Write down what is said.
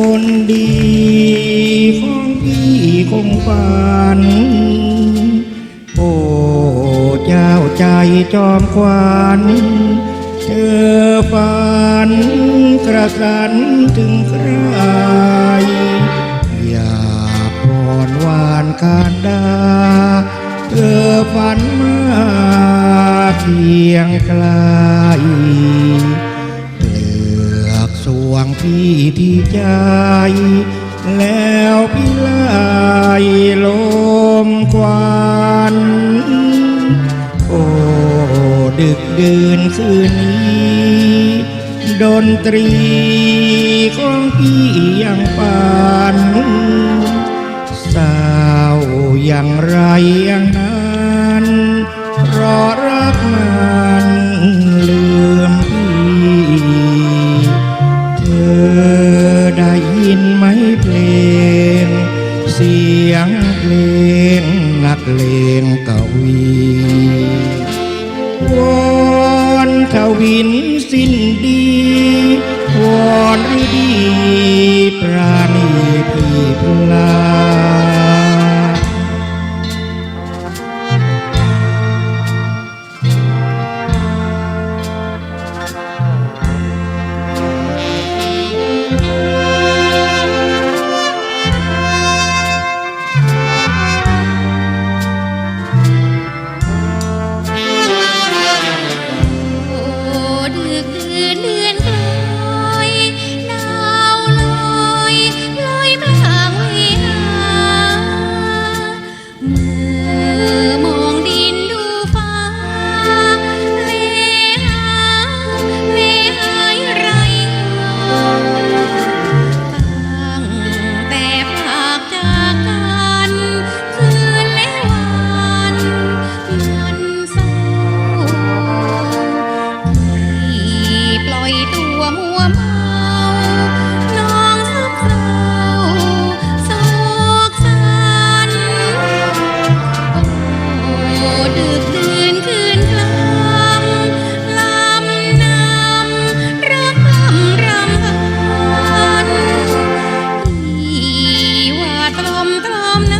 นคืนดีของพี่คงฝันโอ้เจ้าใจจอมควันเธอฝันกระสันถึงใครอยากพรวานการดาเธอฝันมาเพียงไกล ดึกดื่นคืนนี้ดนตรีของพี่ยังปานเศร้าอย่างไรอย่างนั้นเพราะรักมันลืมพี่เธอได้ยินไหมเพลง เสียงเพลงนักเลงกวี วอนทวินสิ้นดี ยตัวมัวเมาน้องซับเศร้าโศกสันโอ้ดึกดื่นคืนคลำลำนำรักลำรำพันที่ว่าตรอมตรอมนะ